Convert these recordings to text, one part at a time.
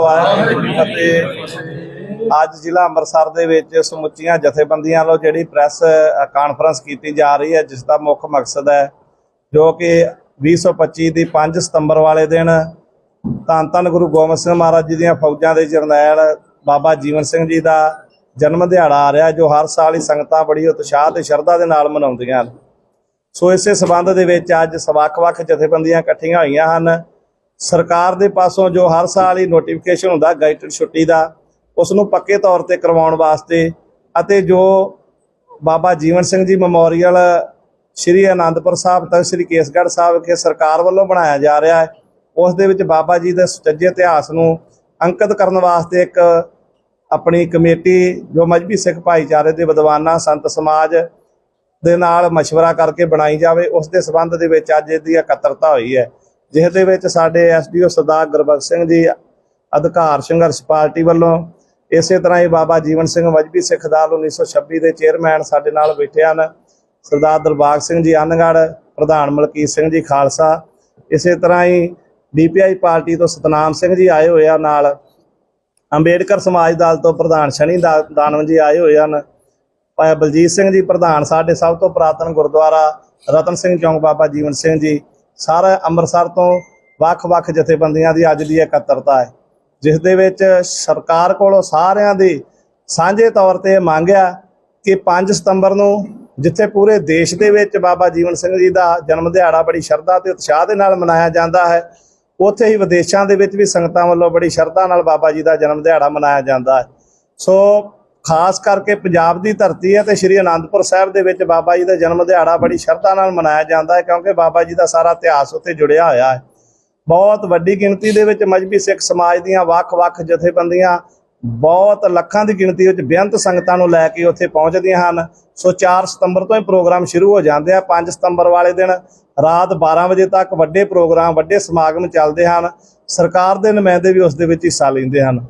ਵਾਹਿਗੁਰੂ ਜੀ ਕੀ ਅੱਜ ਜ਼ਿਲ੍ਹਾ ਅੰਮ੍ਰਿਤਸਰ ਦੇ ਵਿੱਚ ਸਮੁੱਚੀਆਂ ਜਥੇਬੰਦੀਆਂ ਵੱਲੋਂ ਜਿਹੜੀ ਪ੍ਰੈਸ ਕਾਨਫਰੰਸ ਕੀਤੀ ਜਾ ਰਹੀ ਹੈ ਜਿਸ ਦਾ ਮੁੱਖ ਮਕਸਦ ਹੈ ਜੋ ਕਿ 2025 ਦੀ 5 ਸਤੰਬਰ ਵਾਲੇ ਦਿਨ ਧੰਨ ਧੰਨ ਗੁਰੂ ਗੋਬਿੰਦ ਸਿੰਘ ਮਹਾਰਾਜ ਜੀ ਦੀਆਂ ਫੌਜਾਂ ਦੇ ਜਰਨੈਲ ਬਾਬਾ ਜੀਵਨ ਸਿੰਘ ਜੀ ਦਾ ਜਨਮ ਦਿਹਾੜਾ ਆ ਰਿਹਾ, ਜੋ ਹਰ ਸਾਲ ਹੀ ਸੰਗਤਾਂ ਬੜੀ ਉਤਸ਼ਾਹ ਤੇ ਸ਼ਰਧਾ ਦੇ ਨਾਲ ਮਨਾਉਂਦੀਆਂ ਹਨ। ਸੋ ਇਸੇ ਸਬੰਧ ਦੇ ਵਿੱਚ ਅੱਜ ਵੱਖ-ਵੱਖ ਜਥੇਬੰਦੀਆਂ ਇਕੱਠੀਆਂ ਹੋਈਆਂ ਹਨ। ਸਰਕਾਰ ਦੇ ਪਾਸੋਂ ਜੋ ਹਰ ਸਾਲ ਹੀ ਨੋਟੀਫਿਕੇਸ਼ਨ ਹੁੰਦਾ ਗਾਈਡਡ ਛੁੱਟੀ ਦਾ ਉਸ ਨੂੰ ਪੱਕੇ ਤੌਰ ਤੇ ਕਰਵਾਉਣ ਵਾਸਤੇ ਅਤੇ ਜੋ ਬਾਬਾ ਜੀਵਨ ਸਿੰਘ ਜੀ ਮੈਮੋਰੀਅਲ ਸ਼੍ਰੀ ਆਨੰਦਪੁਰ ਸਾਹਿਬ ਤੱਕ ਸ਼੍ਰੀ ਕੇਸਗੜ੍ਹ ਸਾਹਿਬ ਵਿਖੇ ਸਰਕਾਰ ਵੱਲੋਂ ਬਣਾਇਆ ਜਾ ਰਿਹਾ ਹੈ ਉਸ ਦੇ ਵਿੱਚ ਬਾਬਾ ਜੀ ਦੇ ਸੁਚੱਜੇ ਇਤਿਹਾਸ ਨੂੰ ਅੰਕਿਤ ਕਰਨ ਵਾਸਤੇ ਇੱਕ ਆਪਣੀ ਕਮੇਟੀ ਜੋ ਮਜਬੀ ਸਿੱਖ ਭਾਈਚਾਰੇ ਦੇ ਵਿਦਵਾਨਾਂ ਸੰਤ ਸਮਾਜ ਦੇ ਨਾਲ مشورہ ਕਰਕੇ ਬਣਾਈ ਜਾਵੇ ਉਸ ਦੇ ਸਬੰਧ ਦੇ ਵਿੱਚ ਅੱਜ ਇਹਦੀ ਇਕੱਤਰਤਾ ਹੋਈ ਹੈ ਜਿਸ ਦੇ ਵਿੱਚ ਸਾਡੇ ਐਸਡੀਓ ਸਰਦਾਰ ਗੁਰਬਖਸ਼ ਸਿੰਘ ਜੀ, ਅਧਿਕਾਰ ਸੰਘਰਸ਼ ਪਾਰਟੀ ਵੱਲੋਂ ਇਸੇ ਤਰ੍ਹਾਂ ਹੀ ਬਾਬਾ ਜੀਵਨ ਸਿੰਘ ਵਜਬੀ ਸਿੱਖ ਦਲ 1926 ਦੇ ਚੇਅਰਮੈਨ ਸਾਡੇ ਨਾਲ ਬੈਠੇ ਹਨ। ਸਰਦਾਰ ਦਰਬਾਗ ਸਿੰਘ ਜੀ ਅਨਗੜ ਪ੍ਰਧਾਨ ਮਲਕੀਤ ਸਿੰਘ ਜੀ ਖਾਲਸਾ, ਇਸੇ ਤਰ੍ਹਾਂ ਹੀ ਡੀਪੀਆਈ ਪਾਰਟੀ ਤੋਂ ਸਤਨਾਮ ਸਿੰਘ ਜੀ ਆਏ ਹੋਏ ਆ ਨਾਲ। ਅੰਬੇਡਕਰ ਸਮਾਜ ਦਲ ਤੋਂ ਪ੍ਰਧਾਨ ਸ਼ਨੀ ਦਾ- ਦਾਨਵ ਜੀ ਆਏ ਹੋਏ ਹਨ। ਭਾਈ ਬਲਜੀਤ ਸਿੰਘ ਜੀ ਪ੍ਰਧਾਨ, ਸਾਡੇ ਸਭ ਤੋਂ ਪੁਰਾਤਨ ਗੁਰਦੁਆਰਾ ਰਤਨ ਸਿੰਘ ਚੌਂਕ ਬਾਬਾ ਜੀਵਨ ਸਿੰਘ ਜੀ। ਸਾਰਾ ਅੰਮ੍ਰਿਤਸਰ ਤੋਂ ਵੱਖ-ਵੱਖ ਜਥੇਬੰਦੀਆਂ ਦੀ ਅੱਜ ਦੀ ਇਕੱਤਰਤਾ ਹੈ, ਜਿਸ ਦੇ ਵਿੱਚ ਸਰਕਾਰ ਕੋਲੋਂ ਸਾਰਿਆਂ ਦੀ ਸਾਂਝੇ ਤੌਰ ਤੇ ਇਹ ਮੰਗਿਆ ਕਿ 5 ਸਤੰਬਰ ਨੂੰ ਜਿੱਥੇ ਪੂਰੇ ਦੇਸ਼ ਦੇ ਵਿੱਚ ਬਾਬਾ ਜੀਵਨ ਸਿੰਘ ਜੀ ਦਾ ਜਨਮ ਦਿਹਾੜਾ ਬੜੀ ਸ਼ਰਧਾ ਤੇ ਉਤਸ਼ਾਹ ਦੇ ਨਾਲ ਮਨਾਇਆ ਜਾਂਦਾ ਹੈ, ਉੱਥੇ ਹੀ ਵਿਦੇਸ਼ਾਂ ਦੇ ਵਿੱਚ ਵੀ ਸੰਗਤਾਂ ਵੱਲੋਂ ਬੜੀ ਸ਼ਰਧਾ ਨਾਲ ਬਾਬਾ ਜੀ ਦਾ ਜਨਮ ਦਿਹਾੜਾ ਮਨਾਇਆ ਜਾਂਦਾ ਹੈ। ਸੋ ਖਾਸ ਕਰਕੇ ਪੰਜਾਬ ਦੀ ਧਰਤੀ ਹੈ ਤੇ ਸ਼੍ਰੀ ਅਨੰਦਪੁਰ ਸਾਹਿਬ ਦੇ ਵਿੱਚ ਬਾਬਾ ਜੀ ਦਾ ਜਨਮ ਦਿਹਾੜਾ ਬੜੀ ਸ਼ਰਧਾ ਨਾਲ ਮਨਾਇਆ ਜਾਂਦਾ ਹੈ ਕਿਉਂਕਿ ਬਾਬਾ ਜੀ ਦਾ ਸਾਰਾ ਇਤਿਹਾਸ ਉੱਥੇ ਜੁੜਿਆ ਹੋਇਆ ਹੈ। ਬਹੁਤ ਵੱਡੀ ਗਿਣਤੀ ਦੇ ਵਿੱਚ ਮਜਬੀ ਸਿੱਖ ਸਮਾਜ ਦੀਆਂ ਵੱਖ-ਵੱਖ ਜਥੇਬੰਦੀਆਂ ਬਹੁਤ ਲੱਖਾਂ ਦੀ ਗਿਣਤੀ ਵਿੱਚ ਬੇਅੰਤ ਸੰਗਤਾਂ ਨੂੰ ਲੈ ਕੇ ਉੱਥੇ ਪਹੁੰਚਦੀਆਂ ਹਨ। ਸੋ 4 ਸਤੰਬਰ ਤੋਂ ਹੀ ਪ੍ਰੋਗਰਾਮ ਸ਼ੁਰੂ ਹੋ ਜਾਂਦੇ ਆ। 5 ਸਤੰਬਰ ਵਾਲੇ ਦਿਨ ਰਾਤ 12 ਵਜੇ ਤੱਕ ਵੱਡੇ ਪ੍ਰੋਗਰਾਮ, ਵੱਡੇ ਸਮਾਗਮ ਚੱਲਦੇ ਹਨ। ਸਰਕਾਰ ਦੇ ਨੁਮਾਇੰਦੇ ਵੀ ਉਸ ਦੇ ਵਿੱਚ ਹਿੱਸਾ ਲੈਂਦੇ ਹਨ।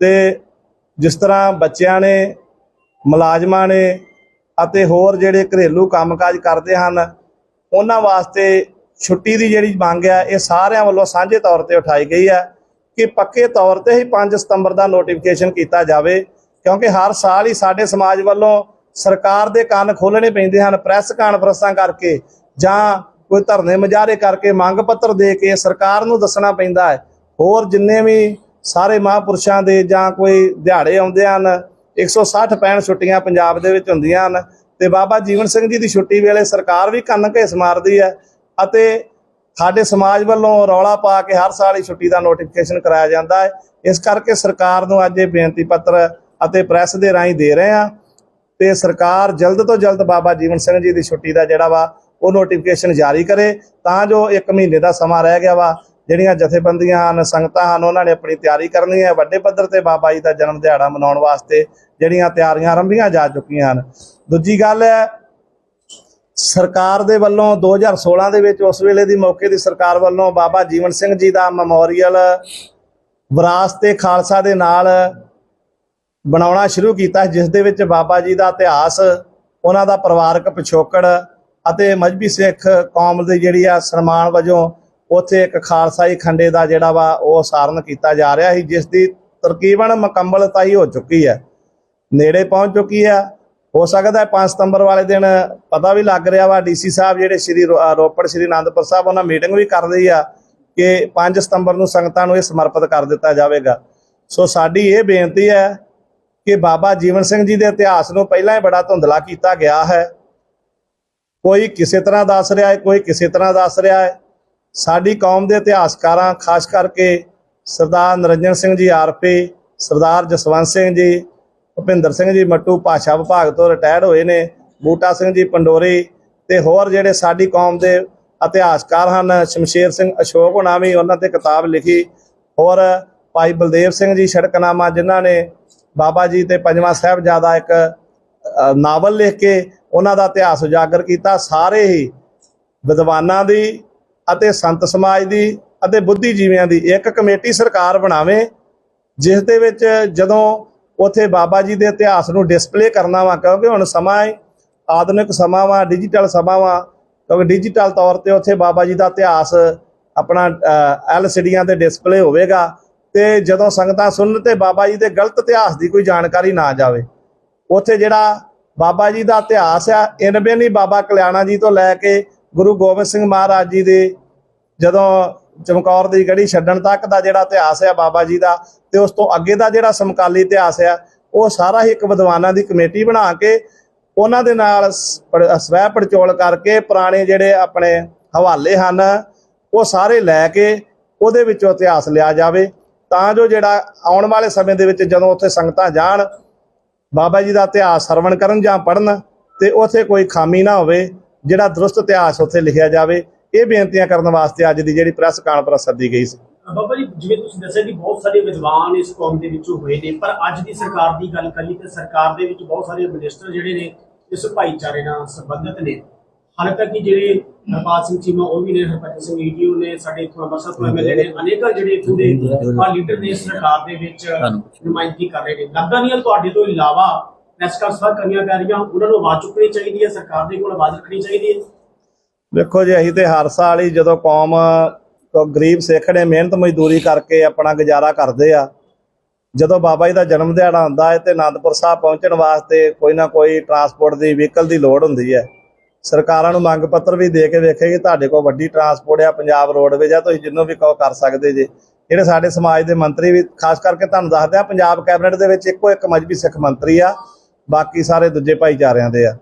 ਤੇ ਜਿਸ ਤਰ੍ਹਾਂ ਬੱਚਿਆਂ ਨੇ, ਮੁਲਾਜ਼ਮਾਂ ਨੇ ਅਤੇ ਹੋਰ ਜਿਹੜੇ ਘਰੇਲੂ ਕੰਮਕਾਜ ਕਰਦੇ ਹਨ, ਉਹਨਾਂ ਵਾਸਤੇ ਛੁੱਟੀ ਦੀ ਜਿਹੜੀ ਮੰਗ ਹੈ, ਇਹ ਸਾਰਿਆਂ ਵੱਲੋਂ ਸਾਂਝੇ ਤੌਰ ਤੇ ਉਠਾਈ ਗਈ ਹੈ ਕਿ ਪੱਕੇ ਤੌਰ ਤੇ ਹੀ 5 ਸਤੰਬਰ ਦਾ ਨੋਟੀਫਿਕੇਸ਼ਨ ਕੀਤਾ ਜਾਵੇ, ਕਿਉਂਕਿ ਹਰ ਸਾਲ ਹੀ ਸਾਡੇ ਸਮਾਜ ਵੱਲੋਂ ਸਰਕਾਰ ਦੇ ਕੰਨ ਖੋਲਣੇ ਪੈਂਦੇ ਹਨ ਪ੍ਰੈਸ ਕਾਨਫਰੰਸਾਂ ਕਰਕੇ ਜਾਂ ਕੋਈ ਧਰਨੇ ਮੁਜ਼ਾਹਰੇ ਕਰਕੇ ਮੰਗ ਪੱਤਰ ਦੇ ਕੇ ਸਰਕਾਰ ਨੂੰ ਦੱਸਣਾ ਪੈਂਦਾ ਹੈ। ਹੋਰ ਜਿੰਨੇ ਵੀ ਸਾਰੇ ਮਹਾਂਪੁਰਸ਼ਾਂ ਦੇ ਜਾਂ ਕੋਈ ਦਿਹਾੜੇ ਆਉਂਦੇ ਹਨ 160 65 ਛੁੱਟੀਆਂ ਪੰਜਾਬ ਦੇ ਵਿੱਚ ਹੁੰਦੀਆਂ ਹਨ ਤੇ ਬਾਬਾ ਜੀਵਨ ਸਿੰਘ ਜੀ ਦੀ ਛੁੱਟੀ ਵੇਲੇ ਸਰਕਾਰ ਵੀ ਕੰਨ ਘੇਸ ਮਾਰਦੀ ਹੈ ਅਤੇ ਸਾਡੇ ਸਮਾਜ ਵੱਲੋਂ ਰੌਲਾ ਪਾ ਕੇ ਹਰ ਸਾਲ ਹੀ ਛੁੱਟੀ ਦਾ ਨੋਟੀਫਿਕੇਸ਼ਨ ਕਰਾਇਆ ਜਾਂਦਾ ਹੈ। ਇਸ ਕਰਕੇ ਸਰਕਾਰ ਨੂੰ ਅੱਜ ਇਹ ਬੇਨਤੀ ਪੱਤਰ ਅਤੇ ਪ੍ਰੈਸ ਦੇ ਰਾਹੀਂ ਦੇ ਰਹੇ ਹਾਂ ਤੇ ਸਰਕਾਰ ਜਲਦ ਤੋਂ ਜਲਦ ਬਾਬਾ ਜੀਵਨ ਸਿੰਘ ਜੀ ਦੀ ਛੁੱਟੀ ਦਾ ਜਿਹੜਾ ਵਾ ਉਹ ਨੋਟੀਫਿਕੇਸ਼ਨ ਜਾਰੀ ਕਰੇ ਤਾਂ ਜੋ 1 ਮਹੀਨੇ ਦਾ ਸਮਾਂ ਰਹਿ ਗਿਆ ਵਾ ਜਿਹੜੀਆਂ ਜਥੇਬੰਦੀਆਂ ਹਨ, ਸੰਗਤਾਂ ਹਨ, ਉਹਨਾਂ ਨੇ ਆਪਣੀ ਤਿਆਰੀ ਕਰਨੀ ਹੈ। ਵੱਡੇ ਪੱਧਰ ਤੇ ਬਾਬਾ ਜੀ ਦਾ ਜਨਮ ਦਿਹਾੜਾ ਮਨਾਉਣ ਵਾਸਤੇ ਜਿਹੜੀਆਂ ਤਿਆਰੀਆਂ ਆਰੰਭੀਆਂ ਜਾ ਚੁੱਕੀਆਂ ਹਨ। ਦੂਜੀ ਗੱਲ ਹੈ, ਸਰਕਾਰ ਦੇ ਵੱਲੋਂ 2016 ਦੇ ਵਿੱਚ ਉਸ ਵੇਲੇ ਦੀ ਮੌਕੇ ਦੀ ਸਰਕਾਰ ਵੱਲੋਂ ਬਾਬਾ ਜੀਵਨ ਸਿੰਘ ਜੀ ਦਾ ਮੈਮੋਰੀਅਲ ਵਿਰਾਸਤ-ਏ ਖਾਲਸਾ ਦੇ ਨਾਲ ਬਣਾਉਣਾ ਸ਼ੁਰੂ ਕੀਤਾ ਜਿਸ ਦੇ ਵਿੱਚ ਬਾਬਾ ਜੀ ਦਾ ਇਤਿਹਾਸ, ਉਹਨਾਂ ਦਾ ਪਰਿਵਾਰਕ ਪਿਛੋਕੜ ਅਤੇ ਮਜਬੀ ਸਿੱਖ ਕੌਮ ਦੀ ਜਿਹੜੀ ਆ ਸਨਮਾਨ ਵਜੋਂ ਉੱਥੇ ਇੱਕ ਖਾਲਸਾਈ ਖੰਡੇ ਦਾ ਜਿਹੜਾ ਵਾ ਉਹ ਸਾਰਨ ਕੀਤਾ ਜਾ ਰਿਹਾ ਸੀ, ਜਿਸ ਦੀ ਤਰਕੀਬਨ ਮੁਕੰਮਲਤਾਈ ਹੋ ਚੁੱਕੀ ਹੈ। ਨੇੜੇ ਪਹੁੰਚ ਚੁੱਕੀ ਹੈ। ਹੋ ਸਕਦਾ ਹੈ 5 ਸਤੰਬਰ ਵਾਲੇ ਦਿਨ ਪਤਾ ਵੀ ਲੱਗ ਰਿਹਾ ਵਾ, ਡੀਸੀ ਸਾਹਿਬ ਜਿਹੜੇ ਸ਼੍ਰੀ ਰੋਪੜ ਸ਼੍ਰੀ ਆਨੰਦਪੁਰ ਸਾਹਿਬ, ਉਹਨਾਂ ਮੀਟਿੰਗ ਵੀ ਕਰ ਰਹੀ ਆ ਕਿ 5 ਸਤੰਬਰ ਨੂੰ ਸੰਗਤਾਂ ਨੂੰ ਇਹ ਸਮਰਪਿਤ ਕਰ ਦਿੱਤਾ ਜਾਵੇਗਾ। ਸੋ ਸਾਡੀ ਇਹ ਬੇਨਤੀ ਹੈ ਕਿ ਬਾਬਾ ਜੀਵਨ ਸਿੰਘ ਜੀ ਦੇ ਇਤਿਹਾਸ ਨੂੰ ਪਹਿਲਾਂ ਹੀ ਬੜਾ ਧੁੰਦਲਾ ਕੀਤਾ ਗਿਆ ਹੈ। ਕੋਈ ਕਿਸੇ ਤਰ੍ਹਾਂ ਦੱਸ ਰਿਹਾ ਹੈ, ਕੋਈ ਕਿਸੇ ਤਰ੍ਹਾਂ ਦੱਸ ਰਿਹਾ ਹੈ। ਸਾਡੀ ਕੌਮ ਦੇ ਇਤਿਹਾਸਕਾਰਾਂ, ਖਾਸ ਕਰਕੇ ਸਰਦਾਰ ਨਰਿੰਜਨ ਸਿੰਘ ਜੀ ਆਰਪੀ, ਸਰਦਾਰ ਜਸਵੰਤ ਸਿੰਘ ਜੀ, ਭੁਪਿੰਦਰ ਸਿੰਘ ਜੀ ਮੱਟੂ ਭਾਸ਼ਾ ਵਿਭਾਗ ਤੋਂ ਰਿਟਾਇਰ ਹੋਏ ਨੇ, ਬੂਟਾ ਸਿੰਘ ਜੀ ਪੰਡੋਰੀ ਤੇ ਹੋਰ ਜਿਹੜੇ ਸਾਡੀ ਕੌਮ ਦੇ ਇਤਿਹਾਸਕਾਰ ਹਨ, ਸ਼ਮਸ਼ੇਰ ਸਿੰਘ ਅਸ਼ੋਕ ਹੋਣਾ ਵੀ ਉਹਨਾਂ ਤੇ ਕਿਤਾਬ ਲਿਖੀ, ਹੋਰ ਭਾਈ ਬਲਦੇਵ ਸਿੰਘ ਜੀ ਸੜਕਨਾਮਾ ਜਿਨ੍ਹਾਂ ਨੇ ਬਾਬਾ ਜੀ ਤੇ ਪੰਜਵਾਂ ਸਾਹਿਬਜ਼ਾਦਾ ਇੱਕ ਨਾਵਲ ਲਿਖ ਕੇ ਉਹਨਾਂ ਦਾ ਇਤਿਹਾਸ ਉਜਾਗਰ ਕੀਤਾ, ਸਾਰੇ ਹੀ ਵਿਦਵਾਨਾਂ ਦੀ ਅਤੇ ਸੰਤ ਸਮਾਜ ਦੀ ਅਤੇ ਬੁੱਧੀਜੀਵੀਆਂ ਦੀ ਇੱਕ ਕਮੇਟੀ ਸਰਕਾਰ ਬਣਾਵੇ, ਜਿਸ ਦੇ ਵਿੱਚ ਜਦੋਂ ਉਥੇ ਬਾਬਾ ਜੀ ਦੇ ਇਤਿਹਾਸ ਨੂੰ ਡਿਸਪਲੇ ਕਰਨਾ ਵਾ, ਕਿਉਂਕਿ ਹੁਣ ਸਮਾਂ ਹੈ ਆਧੁਨਿਕ ਸਮਾਂ ਵਾ ਡਿਜੀਟਲ ਸਮਾਂ ਵਾ, ਕਿਉਂਕਿ ਡਿਜੀਟਲ ਤੌਰ ਤੇ ਉਥੇ ਬਾਬਾ ਜੀ ਦਾ ਇਤਿਹਾਸ ਆਪਣਾ ਐਲਸੀਡੀਆਂ ਤੇ ਡਿਸਪਲੇ ਹੋਵੇਗਾ ਤੇ ਜਦੋਂ ਸੰਗਤਾਂ ਸੁਣਨ ਤੇ ਬਾਬਾ ਜੀ ਦੇ ਗਲਤ ਇਤਿਹਾਸ ਦੀ ਕੋਈ ਜਾਣਕਾਰੀ ਨਾ ਜਾਵੇ, ਉੱਥੇ ਜਿਹੜਾ ਬਾਬਾ ਜੀ ਦਾ ਇਤਿਹਾਸ ਆ ਇਨਵੇਂ ਨਹੀਂ ਬਾਬਾ ਕਲਿਆਣਾ ਜੀ ਤੋਂ ਲੈ ਕੇ ਗੁਰੂ ਗੋਬਿੰਦ ਸਿੰਘ ਮਹਾਰਾਜ ਜੀ ਦੇ ਜਦੋਂ ਚਮਕੌਰ ਦੀ ਗੜੀ ਛੱਡਣ ਤੱਕ ਦਾ ਜਿਹੜਾ ਇਤਿਹਾਸ ਆ ਬਾਬਾ ਜੀ ਦਾ ਤੇ ਉਸ ਤੋਂ ਅੱਗੇ ਦਾ ਜਿਹੜਾ ਸਮਕਾਲੀ ਇਤਿਹਾਸ ਆ, ਉਹ ਸਾਰਾ ਹੀ ਇੱਕ ਵਿਦਵਾਨਾਂ ਦੀ ਕਮੇਟੀ ਬਣਾ ਕੇ ਉਹਨਾਂ ਦੇ ਨਾਲ ਸਵੈ ਪੜਚੋਲ ਕਰਕੇ ਪੁਰਾਣੇ ਜਿਹੜੇ ਆਪਣੇ ਹਵਾਲੇ ਹਨ, ਉਹ ਸਾਰੇ ਲੈ ਕੇ ਉਹਦੇ ਵਿੱਚੋਂ ਇਤਿਹਾਸ ਲਿਆ ਜਾਵੇ। ਤਾਂ ਜੋ ਜਿਹੜਾ ਆਉਣ ਵਾਲੇ ਸਮੇਂ ਦੇ ਵਿੱਚ ਜਦੋਂ ਉੱਥੇ ਸੰਗਤਾਂ ਜਾਣ, ਬਾਬਾ ਜੀ ਦਾ ਇਤਿਹਾਸ ਸਰਵਣ ਕਰਨ ਜਾਂ ਪੜਨ ਤੇ ਉੱਥੇ ਕੋਈ ਖਾਮੀ ਨਾ ਹੋਵੇ ਜਿਹੜਾ ਦਰੁਸਤ ਇਤਿਹਾਸ ਉੱਥੇ ਲਿਖਿਆ ਜਾਵੇ ਇਹ ਬੇਨਤੀਆਂ ਕਰਨ ਵਾਸਤੇ ਅੱਜ ਦੀ ਜਿਹੜੀ ਪ੍ਰੈਸ ਕਾਨਫਰੰਸ ਸੱਦੀ ਗਈ ਸੀ। ਬਾਬਾ ਜੀ ਜਿਵੇਂ ਤੁਸੀਂ ਦੱਸਿਆ ਕਿ ਬਹੁਤ ਸਾਰੇ ਵਿਦਵਾਨ ਇਸ ਕੌਮ ਦੇ ਵਿੱਚੋਂ ਹੋਏ ਨੇ ਪਰ ਅੱਜ ਦੀ ਸਰਕਾਰ ਦੀ ਗੱਲ ਕਰੀਏ ਤੇ ਸਰਕਾਰ ਦੇ ਵਿੱਚ ਬਹੁਤ ਸਾਰੇ ਮਿਨਿਸਟਰ ਜਿਹੜੇ ਨੇ ਇਸ ਭਾਈਚਾਰੇ ਨਾਲ ਸੰਬੰਧਿਤ ਨੇ। ਹਾਲੇ ਤੱਕ ਜਿਹੜੇ ਹਰਪਾਲ ਸਿੰਘ ਚੀਮਾ ਉਹ ਵੀ ਨੇ ਹਰਪਾਲ ਸਿੰਘ ਈਡੀਓ ਨੇ ਸਾਡੇ ਇੱਥੋਂ ਅੰਮ੍ਰਿਤਸਰ ਤੋਂ ਐਮਐਲਏ ਨੇ ਅਨੇਕਾਂ ਜਿਹੜੇ ਇੱਥੋਂ ਦੇ ਆ ਲੀਡਰ ਨੇ ਇਸ ਸਰਕਾਰ ਦੇ ਵਿੱਚ ਨੁਮਾਇੰਦਗੀ ਕਰ ਰਹੇ ਨੇ। ਲੱਗਦਾ ਨਹੀਂ ਤੁਹਾਡੇ ਤੋਂ ਇਲਾਵਾ ਪ੍ਰੈਸ ਕਾਨਫਰੰਸ ਕਰਨੀਆਂ ਪੈ ਰਹੀਆਂ, ਉਹਨਾਂ ਨੂੰ ਆਵਾਜ਼ ਚੁੱਕਣੀ ਚਾਹੀਦੀ ਹੈ, ਸਰਕਾਰ ਦੇ ਕੋਲ ਆਵਾਜ਼ ਰੱਖਣੀ ਚਾਹੀਦੀ ਹੈ। ਵੇਖੋ ਜੀ, ਅਸੀਂ ਤੇ ਹਰ ਸਾਲ ਹੀ ਜਦੋਂ ਕੌਮ ਗਰੀਬ ਸਿੱਖ ਨੇ ਮਿਹਨਤ ਮਜ਼ਦੂਰੀ ਕਰਕੇ ਆਪਣਾ ਗੁਜ਼ਾਰਾ ਕਰਦੇ ਆ, ਜਦੋਂ ਬਾਬਾ ਜੀ ਦਾ ਜਨਮ ਦਿਹਾੜਾ ਹੁੰਦਾ ਹੈ ਤੇ ਆਨੰਦਪੁਰ ਸਾਹਿਬ ਪਹੁੰਚਣ ਵਾਸਤੇ ਕੋਈ ਨਾ ਕੋਈ ਟਰਾਂਸਪੋਰਟ ਦੀ ਵਹੀਕਲ ਦੀ ਲੋੜ ਹੁੰਦੀ ਹੈ। ਸਰਕਾਰਾਂ ਨੂੰ ਮੰਗ ਪੱਤਰ ਵੀ ਦੇ ਕੇ ਵੇਖੇ ਤੁਹਾਡੇ ਕੋਲ ਵੱਡੀ ਟਰਾਂਸਪੋਰਟ ਆ, ਪੰਜਾਬ ਰੋਡਵੇਜ ਆ, ਤੁਸੀਂ ਜਿੰਨੂੰ ਵੀ ਕਹੋ ਕਰ ਸਕਦੇ ਜੇ। ਜਿਹੜੇ ਸਾਡੇ ਸਮਾਜ ਦੇ ਮੰਤਰੀ ਵੀ, ਖਾਸ ਕਰਕੇ ਤੁਹਾਨੂੰ ਦੱਸਦੇ ਆ, ਪੰਜਾਬ ਕੈਬਨਿਟ ਦੇ ਵਿੱਚ ਇੱਕੋ ਇੱਕ ਮਜਬੀ ਸਿੱਖ ਮੰਤਰੀ ਆ ਬਾਕੀ ਸਾਰੇ ਦੂਜੇ ਭਾਈਚਾਰਿਆਂ ਦੇ ਆ।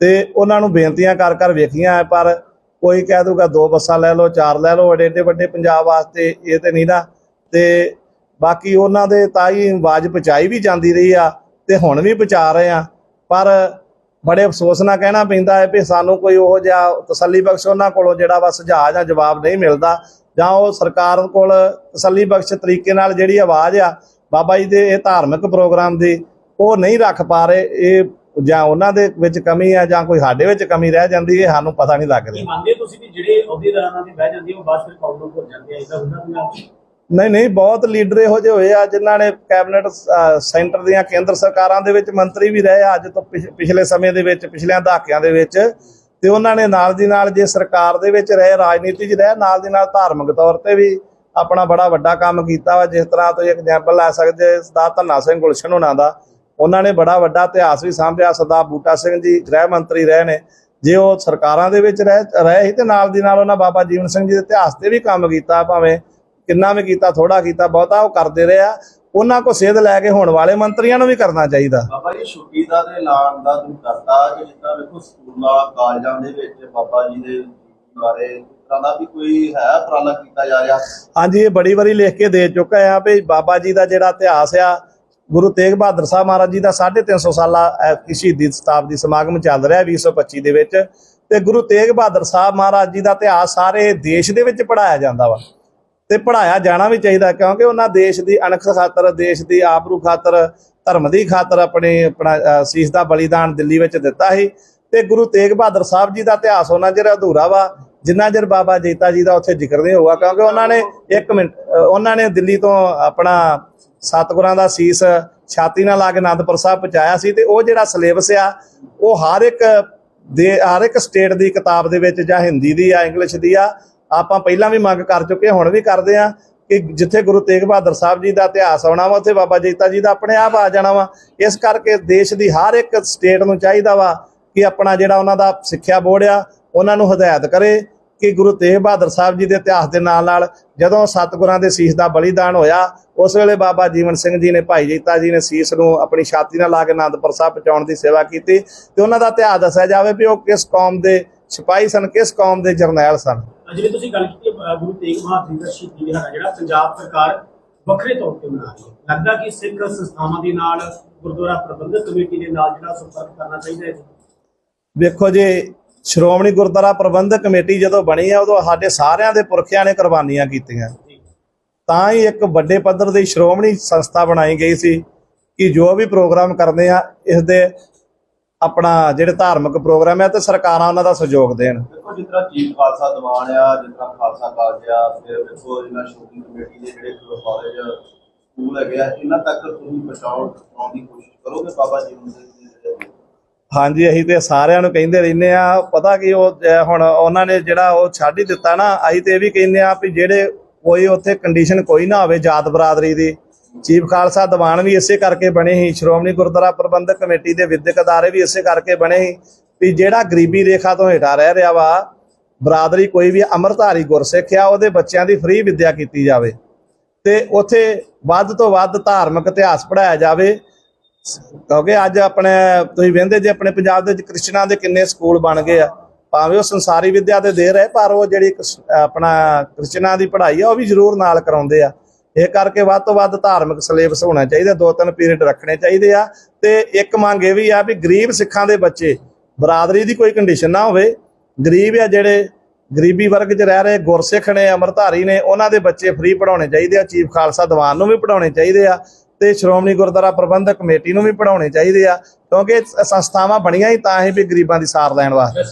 ਤੇ ਉਹਨਾਂ ਨੂੰ ਬੇਨਤੀਆਂ ਕਰ ਕਰ ਵੇਖੀਆਂ ਹੈ, ਪਰ ਕੋਈ ਕਹਿ ਦੂਗਾ ਦੋ ਬੱਸਾਂ ਲੈ ਲਓ ਚਾਰ ਲੈ ਲਓ ਏਡੇ ਏਡੇ ਵੱਡੇ ਪੰਜਾਬ ਵਾਸਤੇ ਇਹ ਤੇ ਨਹੀਂ ਨਾ। ਤੇ ਬਾਕੀ ਉਹਨਾਂ ਦੇ ਤਾਂ ਹੀ ਆਵਾਜ਼ ਪਹੁੰਚਾਈ ਵੀ ਜਾਂਦੀ ਰਹੀ ਆ ਤੇ ਹੁਣ ਵੀ ਪਹੁੰਚਾ ਰਹੇ ਆ। ਪਰ ਬੜੇ ਅਫਸੋਸ ਨਾਲ ਕਹਿਣਾ ਪੈਂਦਾ ਹੈ ਵੀ ਸਾਨੂੰ ਕੋਈ ਉਹ ਜਿਹਾ ਤਸੱਲੀ ਬਖਸ਼ ਉਹਨਾਂ ਕੋਲੋਂ ਜਿਹੜਾ ਵਾ ਸੁਝਾਅ ਜਾਂ ਜਵਾਬ ਨਹੀਂ ਮਿਲਦਾ। ਜਾਂ ਉਹ ਸਰਕਾਰ ਕੋਲ ਤਸੱਲੀ ਬਖਸ਼ ਤਰੀਕੇ ਨਾਲ ਜਿਹੜੀ ਆਵਾਜ਼ ਆ ਬਾਬਾ ਜੀ ਦੇ ਇਹ ਧਾਰਮਿਕ ਪ੍ਰੋਗਰਾਮ ਦੀ ਉਹ ਨਹੀਂ ਰੱਖ ਪਾ ਰਹੇ ਇਹ ਜਾਂ ਉਹਨਾਂ ਦੇ ਵਿੱਚ ਕਮੀ ਆ ਜਾਂ ਕੋਈ ਸਾਡੇ ਵਿੱਚ ਕਮੀ ਰਹਿ ਜਾਂਦੀ ਹੈ ਸਾਨੂੰ ਪਤਾ ਨਹੀਂ ਲੱਗ ਕੀ ਰਿਹਾ ਮੰਨਦੇ ਹੋ ਤੁਸੀਂ ਵੀ ਜਿਹੜੇ ਅਹੁਦੇਦਾਰਾਂ ਦੇ ਬਹਿ ਜਾਂਦੇ ਉਹ ਬਾਅਦ ਫਿਰ ਨੂੰ ਭੁੱਲ ਜਾਂਦੇ ਆ ਇਦਾਂ ਹੁੰਦਾ ਪੰਜਾਬ ਨਹੀਂ ਨਹੀਂ ਬਹੁਤ ਲੀਡਰ ਇਹੋ ਜਿਹੇ ਹੋਏ ਆ ਜਿਨ੍ਹਾਂ ਨੇ ਕੈਬਨਿਟ ਸੈਂਟਰ ਦੀਆਂ ਕੇਂਦਰ ਸਰਕਾਰਾਂ ਦੇ ਵਿੱਚ ਮੰਤਰੀ ਵੀ ਰਹੇ ਆ ਅੱਜ ਤੋਂ ਪਿਛ- ਪਿਛਲੇ ਸਮੇਂ ਦੇ ਵਿੱਚ ਪਿਛਲਿਆਂ ਦਹਾਕਿਆਂ ਦੇ ਵਿੱਚ ਤੇ ਉਹਨਾਂ ਨੇ ਨਾਲ ਦੀ ਨਾਲ ਜੇ ਸਰਕਾਰ ਦੇ ਵਿੱਚ ਰਹੇ ਰਾਜਨੀਤੀ 'ਚ ਰਹੇ ਨਾਲ ਦੀ ਨਾਲ ਧਾਰਮਿਕ ਤੌਰ ਤੇ ਵੀ ਆਪਣਾ ਬੜਾ ਵੱਡਾ ਕੰਮ ਕੀਤਾ ਵਾ ਜਿਸ ਤਰ੍ਹਾਂ ਤੁਸੀਂ ਐਗਜ਼ਾਮਪਲ ਲੈ ਸਕਦੇ ਸਰਦਾਰ ਧੰਨਾ ਸਿੰਘ ਗੁਲਸ਼ਨ ਹੋਣਾ ਦਾ ਉਹਨਾਂ ਨੇ ਬੜਾ ਵੱਡਾ ਇਤਿਹਾਸ ਵੀ ਸਾਂਭਿਆ ਸਰਦਾਰ ਬੂਟਾ ਸਿੰਘ ਜੀ ਗ੍ਰਹਿ ਮੰਤਰੀ ਰਹੇ ਨੇ। ਜੇ ਉਹ ਸਰਕਾਰਾਂ ਦੇ ਵਿੱਚ ਰਹਿ ਰਹੇ ਸੀ ਤੇ ਨਾਲ ਦੀ ਨਾਲ ਉਹਨਾਂ ਬਾਬਾ ਜੀਵਨ ਸਿੰਘ ਜੀ ਦੇ ਇਤਿਹਾਸ ਤੇ ਵੀ ਕੰਮ ਕੀਤਾ ਭਾਵੇਂ ਕਿੰਨਾ ਵੀ ਕੀਤਾ ਥੋੜਾ ਕੀਤਾ ਬਹੁਤਾ ਉਹ ਕਰਦੇ ਰਹੇ ਆ। ਉਹਨਾਂ ਕੋ ਸੇਧ ਲੈ ਕੇ ਹੋਣ ਵਾਲੇ ਮੰਤਰੀਆਂ ਨੂੰ ਵੀ ਕਰਨਾ ਚਾਹੀਦਾ। ਬਾਬਾ ਜੀ ਛੁੱਟੀ ਦਾ ਤੇ ਐਲਾਨ ਦਾ ਤੁਸੀਂ ਕਰਤਾ ਕਿ ਜਿੱਦਾਂ ਵੇਖੋ ਸਕੂਲਾਂ ਕਾਲਜਾਂ ਦੇ ਵਿੱਚ ਬਾਬਾ ਜੀ ਦੇ ਬਾਰੇ ਦਾ ਵੀ ਕੋਈ ਹੈ ਉਪਰਾਲਾ ਕੀਤਾ ਜਾ ਰਿਹਾ? ਹਾਂਜੀ ਇਹ ਬੜੀ ਵਾਰੀ ਲਿਖ ਕੇ ਦੇ ਚੁੱਕਾ ਆ ਵੀ ਬਾਬਾ ਜੀ ਦਾ ਜਿਹੜਾ ਇਤਿਹਾਸ ਆ ਗੁਰੂ ਤੇਗ ਬਹਾਦਰ ਸਾਹਿਬ ਮਹਾਰਾਜ ਜੀ ਦਾ 350 ਸਾਲਾ ਐਤਕੀ ਸ਼ਹੀਦੀ ਸ਼ਤਾਬਦੀ ਸਮਾਗਮ ਚੱਲ ਰਿਹਾ 2025 ਦੇ ਵਿੱਚ। ਤੇ ਗੁਰੂ ਤੇਗ ਬਹਾਦਰ ਸਾਹਿਬ ਮਹਾਰਾਜ ਜੀ ਦਾ ਇਤਿਹਾਸ ਸਾਰੇ ਦੇਸ਼ ਦੇ ਵਿੱਚ ਪੜਾਇਆ ਜਾਂਦਾ ਵਾ। ਤੇ ਪੜਾਇਆ ਜਾਣਾ ਵੀ ਚਾਹੀਦਾ, ਕਿਉਂਕਿ ਉਹਨਾਂ ਦੇਸ਼ ਦੀ ਅਣਖ ਖਾਤਰ, ਦੇਸ਼ ਦੀ ਆਬਰੂ ਖਾਤਰ, ਧਰਮ ਦੀ ਖਾਤਰ ਆਪਣੇ, ਆਪਣਾ ਸੀਸ ਦਾ ਬਲੀਦਾਨ ਦਿੱਲੀ ਵਿੱਚ ਦਿੱਤਾ ਸੀ। ਤੇ ਗੁਰੂ ਤੇਗ ਬਹਾਦਰ ਸਾਹਿਬ ਜੀ ਦਾ ਇਤਿਹਾਸ ਉਹਨਾਂ ਚਿਰ ਅਧੂਰਾ ਵਾ। ਜਿੰਨਾ ਚਿਰ ਬਾਬਾ ਜੀਤਾ ਜੀ ਦਾ ਉੱਥੇ ਜ਼ਿਕਰ ਨਹੀਂ ਹੋਊਗਾ, ਕਿਉਂਕਿ ਉਹਨਾਂ ਨੇ ਇੱਕ ਮਿੰਟ ਉਹਨਾਂ ਨੇ ਦਿੱਲੀ ਤੋਂ ਆਪਣਾ ਸਤਿਗੁਰਾਂ ਦਾ ਸੀਸ ਛਾਤੀ ਨਾਲ ਲਾ ਕੇ ਆਨੰਦਪੁਰ ਸਾਹਿਬ ਪਹੁੰਚਾਇਆ ਸੀ ਤੇ ਉਹ ਜਿਹੜਾ ਸਿਲੇਬਸ ਆ, ਉਹ ਹਰ ਇੱਕ ਦੇ, ਹਰ ਇੱਕ ਸਟੇਟ ਦੀ ਕਿਤਾਬ ਦੇ ਵਿੱਚ ਜਾਂ ਹਿੰਦੀ ਦੀ ਆ ਇੰਗਲਿਸ਼ ਦੀ ਆ, ਆਪਾਂ ਪਹਿਲਾਂ ਵੀ ਮੰਗ ਕਰ ਚੁੱਕੇ, ਹੁਣ ਵੀ ਕਰਦੇ ਆ ਕਿ ਜਿੱਥੇ ਗੁਰੂ ਤੇਗ ਬਹਾਦਰ ਸਾਹਿਬ ਜੀ ਦਾ ਇਤਿਹਾਸ ਆਉਣਾ ਵਾ, ਉੱਥੇ ਬਾਬਾ ਜੀਤਾ ਜੀ ਦਾ ਆਪਣੇ ਆਪ ਆ ਜਾਣਾ ਵਾ। ਇਸ ਕਰਕੇ ਦੇਸ਼ ਦੀ ਹਰ ਇੱਕ ਸਟੇਟ ਨੂੰ ਚਾਹੀਦਾ ਵਾ ਕਿ ਆਪਣਾ ਜਿਹੜਾ ਉਹਨਾਂ ਦਾ ਸਿੱਖਿਆ ਬੋਰਡ ਆ, ਉਹਨਾਂ ਨੂੰ ਹਦਾਇਤ ਕਰੇ। ਕਿ ਗੁਰੂ ਤੇਗ ਬਹਾਦਰ ਸਾਹਿਬ ਜੀ ਦੇ ਇਤਿਹਾਸ ਦੇ ਨਾਲ ਨਾਲ ਜਦੋਂ ਸਤਿਗੁਰਾਂ ਦੇ ਸੀਸ ਦਾ ਬਲੀਦਾਨ ਹੋਇਆ ਉਸ ਵੇਲੇ ਬਾਬਾ ਜੀਵਨ ਸਿੰਘ ਜੀ ਨੇ ਭਾਈ ਜੀਤਾ ਜੀ ਨੇ ਸੀਸ ਨੂੰ ਆਪਣੀ ਛਾਤੀ ਨਾਲ ਲਾ ਕੇ ਆਨੰਦਪੁਰ ਸਾਹਿਬ ਪਹੁੰਚਾਉਣ ਦੀ ਸੇਵਾ ਕੀਤੀ ਤੇ ਉਹਨਾਂ ਦਾ ਇਤਿਹਾਸ ਦੱਸਿਆ ਜਾਵੇ ਵੀ ਉਹ ਕਿਸ ਕੌਮ ਦੇ ਸਿਪਾਹੀ ਸਨ ਕਿਸ ਕੌਮ ਦੇ ਜਰਨੈਲ ਸਨ। ਜਿਵੇਂ ਤੁਸੀਂ ਗੱਲ ਕੀਤੀ ਗੁਰੂ ਤੇਗ ਬਹਾਦਰ ਜੀ ਦਾ ਸ਼ਹੀਦੀ ਦਿਹਾੜਾ ਜਿਹੜਾ ਪੰਜਾਬ ਸਰਕਾਰ ਵੱਖਰੇ ਤੌਰ ਤੇ ਮਨਾ ਰਹੀ ਹੈ। ਲੱਗਦਾ ਕਿ ਸਿੱਖ ਸੰਸਥਾਵਾਂ ਦੇ ਨਾਲ ਗੁਰਦੁਆਰਾ ਪ੍ਰਬੰਧਕ ਕਮੇਟੀ ਦੇ ਨਾਲ ਜਿਹੜਾ ਸੰਪਰਕ ਕਰਨਾ ਚਾਹੀਦਾ ਹੈ ਵੇਖੋ ਜੀ ਸ਼੍ਰੋਮਣੀ ਗੁਰਦੁਆਰਾ ਪ੍ਰਬੰਧਕ ਕਮੇਟੀ ਜਦੋਂ ਬਣੀ ਆ ਉਦੋਂ ਸਾਡੇ ਸਾਰਿਆਂ ਦੇ ਪੁਰਖਿਆਂ ਨੇ ਕੁਰਬਾਨੀਆਂ ਕੀਤੀਆਂ। ਤਾਂ ਹੀ ਇੱਕ ਵੱਡੇ ਪੱਧਰ ਦੀ ਸ਼੍ਰੋਮਣੀ ਸੰਸਥਾ ਬਣਾਈ ਗਈ ਸੀ ਕਿ ਜੋ ਵੀ ਪ੍ਰੋਗਰਾਮ ਕਰਦੇ ਆ ਇਸ ਦੇ ਆਪਣਾ ਜਿਹੜੇ ਧਾਰਮਿਕ ਪ੍ਰੋਗਰਾਮ ਹੈ ਤੇ ਸਰਕਾਰਾਂ ਉਹਨਾਂ ਦਾ ਸਹਿਯੋਗ ਦੇਣ। ਦੇਖੋ ਜਿਸ ਤਰ੍ਹਾਂ ਚੀਫ ਖਾਲਸਾ ਦੀਵਾਨ ਆ ਜਿਸ ਤਰ੍ਹਾਂ ਖਾਲਸਾ ਕਾਲਜ ਆ ਫਿਰ ਦੇਖੋ ਇਹਨਾਂ ਸ਼ੂਟਿੰਗ ਕਮੇਟੀ ਦੇ ਜਿਹੜੇ ਕਾਲਜ ਸਕੂਲ ਹੈਗੇ ਆ ਇਹਨਾਂ ਤੱਕ ਤੁਸੀਂ ਪਹੁੰਚਾਉਣ ਦੀ ਕੋਸ਼ਿਸ਼ ਕਰੋਗੇ ਬਾਬਾ ਜੀ ਜਿਹੜੇ ਹਾਂਜੀ, ਅਸੀਂ ਤੇ ਸਾਰਿਆਂ ਨੂੰ ਕਹਿੰਦੇ ਰਹਿੰਦੇ ਆ ਪਤਾ ਕਿ ਉਹ ਹੁਣ ਉਹਨਾਂ ਨੇ ਜਿਹੜਾ ਉਹ ਛੱਡ ਹੀ ਦਿੱਤਾ ਨਾ, ਅਸੀਂ ਤੇ ਇਹ ਵੀ ਕਹਿੰਦੇ ਆ ਵੀ ਜਿਹੜੇ ਕੋਈ ਉੱਥੇ ਕੰਡੀਸ਼ਨ ਕੋਈ ਨਾ ਹੋਵੇ ਜਾਤ ਬਰਾਦਰੀ ਦੀ। ਚੀਫ ਖਾਲਸਾ ਦੀਵਾਨ ਵੀ ਇਸੇ ਕਰਕੇ ਬਣੇ ਸੀ, ਸ਼੍ਰੋਮਣੀ ਗੁਰਦੁਆਰਾ ਪ੍ਰਬੰਧਕ ਕਮੇਟੀ ਦੇ ਵਿਦਿਅਕ ਅਦਾਰੇ ਵੀ ਇਸੇ ਕਰਕੇ ਬਣੇ ਸੀ ਵੀ ਜਿਹੜਾ ਗਰੀਬੀ ਰੇਖਾ ਤੋਂ ਹੇਠਾਂ ਰਹਿ ਰਿਹਾ ਵਾ, ਬਰਾਦਰੀ ਕੋਈ ਵੀ ਅੰਮ੍ਰਿਤਧਾਰੀ ਗੁਰਸਿੱਖ ਆ, ਉਹਦੇ ਬੱਚਿਆਂ ਦੀ ਫ੍ਰੀ ਵਿੱਦਿਆ ਕੀਤੀ ਜਾਵੇ। ਤੇ ਉੱਥੇ ਵੱਧ ਤੋਂ ਵੱਧ ਧਾਰਮਿਕ ਇਤਿਹਾਸ ਪੜਾਇਆ ਜਾਵੇ। ਕਿਉਂਕਿ ਅੱਜ ਆਪਣੇ, ਤੁਸੀਂ ਵੇਖਦੇ ਜੇ ਆਪਣੇ ਪੰਜਾਬ ਦੇ ਵਿੱਚ ਕ੍ਰਿਸਚਨਾਂ ਦੇ ਕਿੰਨੇ ਸਕੂਲ ਬਣ ਗਏ ਆ, ਭਾਵੇਂ ਉਹ ਸੰਸਾਰੀ ਵਿੱਦਿਆ ਤੇ ਦੇ ਰਹੇ, ਪਰ ਉਹ ਜਿਹੜੀ ਆਪਣਾ ਕ੍ਰਿਸਚਨਾਂ ਦੀ ਪੜ੍ਹਾਈ ਆ, ਉਹ ਵੀ ਜ਼ਰੂਰ ਨਾਲ ਕਰਾਉਂਦੇ ਆ। ਇਹ ਕਰਕੇ ਵੱਧ ਤੋਂ ਵੱਧ ਧਾਰਮਿਕ ਸਿਲੇਬਸ ਹੋਣਾ ਚਾਹੀਦਾ, ਦੋ ਤਿੰਨ ਪੀਰੀਅਡ ਰੱਖਣੇ ਚਾਹੀਦੇ ਆ, ਤੇ ਇੱਕ ਮੰਗ ਇਹ ਵੀ ਆ ਵੀ ਗਰੀਬ ਸਿੱਖਾਂ ਦੇ ਬੱਚੇ ਬਰਾਦਰੀ ਦੀ ਕੋਈ ਕੰਡੀਸ਼ਨ ਨਾ ਹੋਵੇ, ਗਰੀਬ ਆ ਜਿਹੜੇ ਗਰੀਬੀ ਵਰਗ 'ਚ ਰਹਿ ਰਹੇ, ਗੁਰਸਿੱਖ ਨੇ ਅਮਰਧਾਰੀ ਨੇ, ਉਹਨਾਂ ਦੇ ਬੱਚੇ ਫ੍ਰੀ ਪੜਾਉਣੇ ਚਾਹੀਦੇ ਆ, ਚੀਫ ਖਾਲਸਾ ਦੀਵਾਨ ਨੂੰ ਵੀ ਪੜਾਉਣੇ ਚਾਹੀਦੇ ਆ ਤੇ ਸ਼੍ਰੋਮਣੀ ਗੁਰਦੁਆਰਾ ਪ੍ਰਬੰਧਕ ਕਮੇਟੀ ਨੂੰ ਵੀ ਪੜਾਉਣੇ ਚਾਹੀਦੇ ਆ, ਕਿਉਂਕਿ ਸੰਸਥਾਵਾਂ ਬਣੀਆਂ ਹੀ ਤਾਂ ਹੀ ਵੀ ਗਰੀਬਾਂ ਦੀ ਸਾਰ ਲੈਣ ਵਾਸਤੇ।